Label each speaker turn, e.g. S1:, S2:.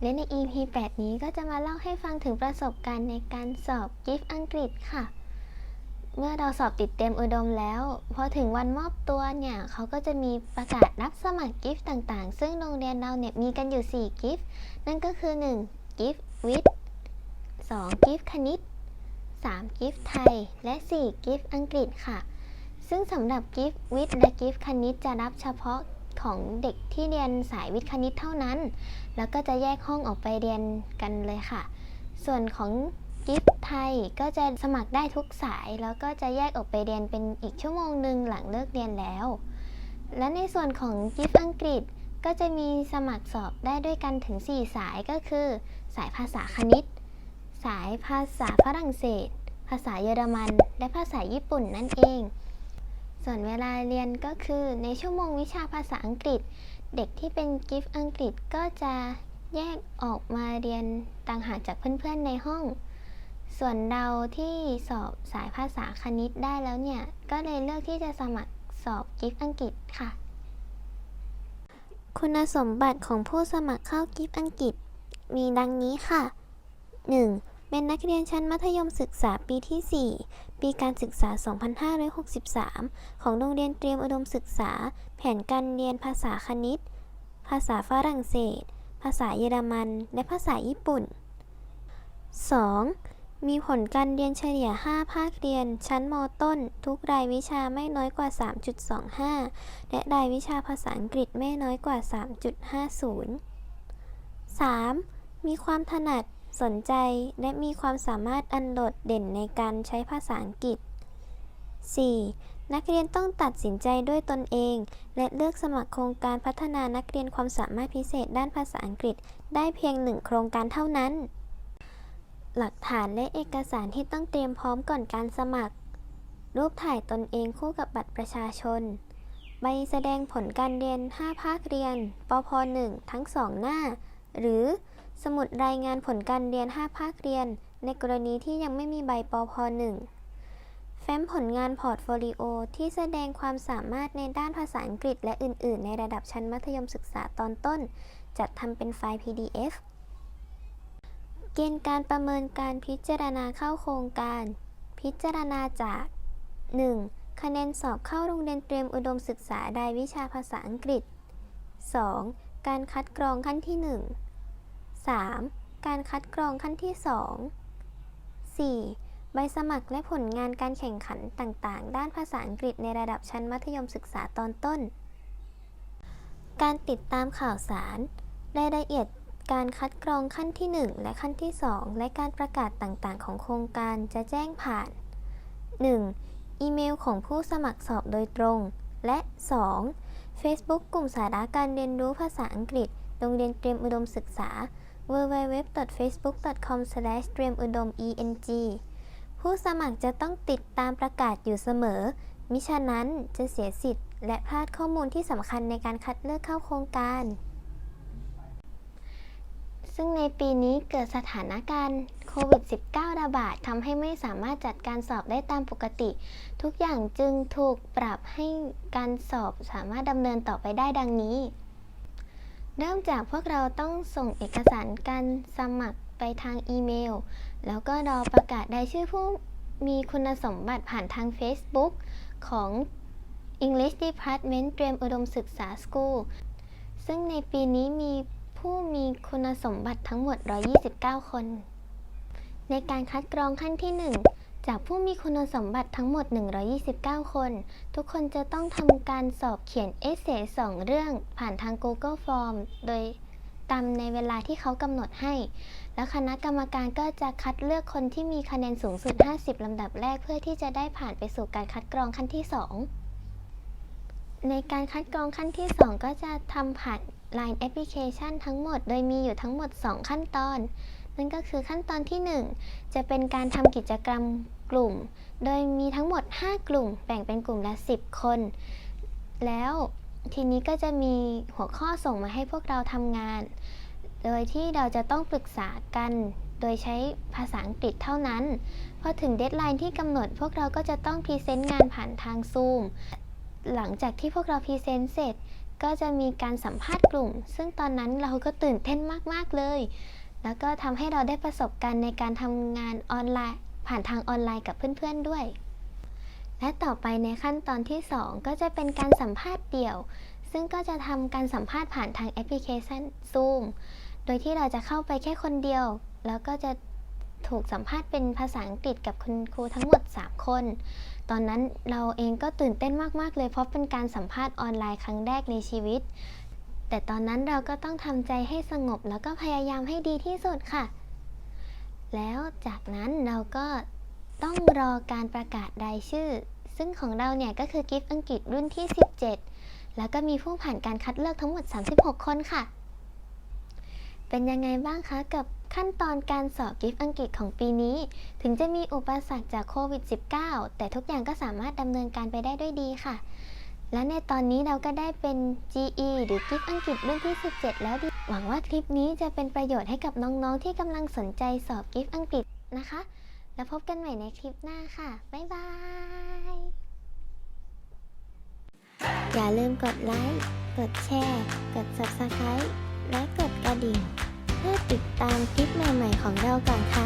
S1: และใน EP 8 นี้ก็จะมาเล่าให้ฟังถึงประสบการณ์ในการสอบกิฟต์อังกฤษค่ะ เมื่อเราสอบติดเต็มอุดมแล้ว พอถึงวันมอบตัวเนี่ย เขาก็จะมีประกาศรับสมัครกิฟต์ต่างๆ ซึ่งโรงเรียนเราเนี่ยมีกันอยู่ 4 กิฟต์ นั่นก็คือ 1. กิฟต์วิทย์ 2. กิฟต์คณิต 3. กิฟต์ไทย และ 4. กิฟต์อังกฤษค่ะ ซึ่งสำหรับกิฟต์วิทย์และกิฟต์คณิตจะรับเฉพาะ ของเด็กที่เรียนสายวิทย์คณิตเท่านั้น แล้วก็จะแยกห้องออกไปเรียนกันเลยค่ะ ส่วนของกิฟต์ไทยก็จะสมัครได้ทุกสาย แล้วก็จะแยกออกไปเรียนเป็นอีกชั่วโมงหนึ่งหลังเลิกเรียนแล้ว และในส่วนของกิฟต์อังกฤษก็จะมีสมัครสอบได้ด้วยกันถึง 4 สายก็คือ สายภาษาคณิต สายภาษาฝรั่งเศส ภาษาเยอรมัน และภาษาญี่ปุ่นนั่นเอง ส่วนเวลาเรียนก็คือในชั่วโมงวิชาภาษาอังกฤษ เด็กที่เป็นกิฟต์อังกฤษก็จะแยกออกมาเรียนต่างหากจากเพื่อนๆในห้อง ส่วนเราที่สอบสายภาษาคณิตได้แล้วเนี่ย ก็เลยเลือกที่จะสมัครสอบกิฟต์อังกฤษค่ะ คุณสมบัติของผู้สมัครเข้ากิฟต์อังกฤษ มีดังนี้ค่ะ 1. เป็นนักเรียนชั้นมัธยมศึกษาปีที่ 4 ปีการศึกษา 2563 ของโรงเรียนเตรียมอุดมศึกษา แผนการเรียนภาษาคณิต ภาษาฝรั่งเศส ภาษาเยอรมัน และภาษาญี่ปุ่น 2. มีผลการเรียนเฉลี่ย 5 ภาคเรียน ชั้นมต้น ทุกรายวิชาไม่น้อยกว่า 3.25 และรายวิชาภาษาอังกฤษไม่น้อยกว่า 3.50 3. มีความถนัด สนใจและมีความสามารถอันโดดเด่นในการใช้ภาษาอังกฤษ 4. นักเรียนต้องตัดสินใจด้วยตนเอง และเลือกสมัครโครงการพัฒนานักเรียนความสามารถพิเศษด้านภาษาอังกฤษ ได้เพียงหนึ่งโครงการเท่านั้น หลักฐานและเอกสารที่ต้องเตรียมพร้อมก่อนการสมัคร รูปถ่ายตนเองคู่กับบัตรประชาชน ใบแสดงผลการเรียน 5 ภาคเรียนปพ 1 ทั้ง 2 หน้า หรือ สมุดรายงานผลการเรียน 5 ภาคเรียน ในกรณีที่ยังไม่มีใบปพ1แฟ้มผลงานพอร์ตโฟลิโอที่แสดงความสามารถในด้านภาษาอังกฤษ และอื่น ๆ ในระดับชั้นมัธยมศึกษาตอนต้น จัดทำเป็นไฟล์ PDF เกณฑ์การประเมินการพิจารณาเข้าโครงการ พิจารณาจาก 1. คะแนนสอบเข้าโรงเรียนเตรียมอุดมศึกษารายวิชาภาษาอังกฤษ 2. การคัดกรองขั้นที่ 1 3. การคัดกรองขั้นที่ 2 4. ใบสมัครและผลงานการแข่งขันต่างๆ ด้านภาษาอังกฤษในระดับชั้นมัธยมศึกษาตอนต้น การติดตามข่าวสารรายละเอียดการคัดกรองขั้นที่ 1 และขั้นที่ 2 และการประกาศต่างๆ ของโครงการจะแจ้งผ่าน 1. อีเมลของผู้สมัครสอบโดยตรง และ 2. Facebook กลุ่มสาระการเรียนรู้ภาษาอังกฤษ โรงเรียนเตรียมอุดมศึกษา www.facebook.com/ streamudom.eng ผู้สมัครจะต้องติดตามประกาศอยู่เสมอ มิฉะนั้นจะเสียสิทธิ์ และพลาดข้อมูลที่สำคัญในการคัดเลือกเข้าโครงการ ซึ่งในปีนี้เกิดสถานการณ์โควิด -19 ระบาดทำให้ไม่สามารถจัดการสอบได้ตามปกติ ทุกอย่างจึงถูกปรับให้การสอบสามารถดำเนินต่อไปได้ดังนี้ เริ่มจากพวกเราต้องส่งเอกสารการสมัครไปทางอีเมล แล้วก็รอประกาศรายชื่อผู้มีคุณสมบัติผ่านทาง Facebook ของ English Department เตรียมอุดมศึกษา School ซึ่งในปีนี้มีผู้มีคุณสมบัติทั้งหมด 129 คน ในการคัดกรองขั้นที่ 1 จากผู้มีคุณสมบัติทั้งหมด 129 คน ทุกคนจะต้องทำการสอบเขียนเอเซสองเรื่องผ่านทาง Google Form โดยตามในเวลาที่เขากำหนดให้ แล้วคณะกรรมการก็จะคัดเลือกคนที่มีคะแนนสูงสุด 50 ลำดับแรกเพื่อที่จะได้ผ่านไปสู่การคัดกรองขั้นที่ 2 ในการคัดกรองขั้นที่ 2 ก็จะทำผ่าน Line Application ทั้งหมด โดยมีอยู่ทั้งหมด 2 ขั้นตอน นั่นก็คือขั้นตอนที่ 1 จะเป็นการทำกิจกรรม กลุ่ม โดยมีทั้งหมด 5 กลุ่ม แบ่งเป็นกลุ่มละ 10 คน แล้วทีนี้ก็จะมีหัวข้อส่งมาให้พวกเราทำงาน โดยที่เราจะต้องปรึกษากัน โดยใช้ภาษาอังกฤษเท่านั้น พอถึงเดทไลน์ที่กำหนด พวกเราก็จะต้องพรีเซนต์งานผ่านทางซูม หลังจากที่พวกเราพรีเซนต์เสร็จ ก็จะมีการสัมภาษณ์กลุ่ม ซึ่งตอนนั้นเราก็ตื่นเต้นมาก ๆ เลย แล้วก็ทำให้เราได้ประสบการณ์ในการทำงานออนไลน์ ผ่านทางออนไลน์กับเพื่อนๆด้วย และต่อไปในขั้นตอนที่ 2 ก็จะเป็นการสัมภาษณ์เดี่ยว ซึ่งก็จะทำการสัมภาษณ์ผ่านทางแอปพลิเคชัน Zoom โดยที่เราจะเข้าไปแค่คนเดียว แล้วก็จะถูกสัมภาษณ์เป็นภาษาอังกฤษกับคุณครูทั้งหมด 3 คน ตอนนั้นเราเองก็ตื่นเต้นมาก ๆ เลยเพราะเป็นการสัมภาษณ์ออนไลน์ครั้งแรกในชีวิต แต่ตอนนั้นเราก็ต้องทำใจให้สงบแล้วก็พยายามให้ดีที่สุดค่ะ แล้วจากนั้นเราก็ต้องรอการประกาศรายชื่อ ซึ่งของเราเนี่ยก็คือกิฟต์อังกฤษรุ่นที่ 17 แล้วก็มีผู้ผ่านการคัดเลือกทั้งหมด 36 คนค่ะ เป็นยังไงบ้างคะกับขั้นตอนการสอบกิฟต์อังกฤษของปีนี้ ถึงจะมีอุปสรรคจากโควิด -19 แต่ทุกอย่างก็สามารถดำเนินการไปได้ด้วยดีค่ะ และในตอนนี้เราก็ได้เป็น GE หรือกิฟต์อังกฤษรุ่นที่ 17 แล้วดีหวังว่าคลิปนี้จะเป็นประโยชน์ให้กับน้องๆ ที่กำลังสนใจสอบกิฟต์อังกฤษนะคะ แล้วพบกันใหม่ในคลิปหน้าค่ะ บ๊ายบาย อย่าลืมกดไลค์ กดแชร์ กด Subscribe และกดกระดิ่ง เพื่อติดตามคลิปใหม่ๆของเราก่อนใคร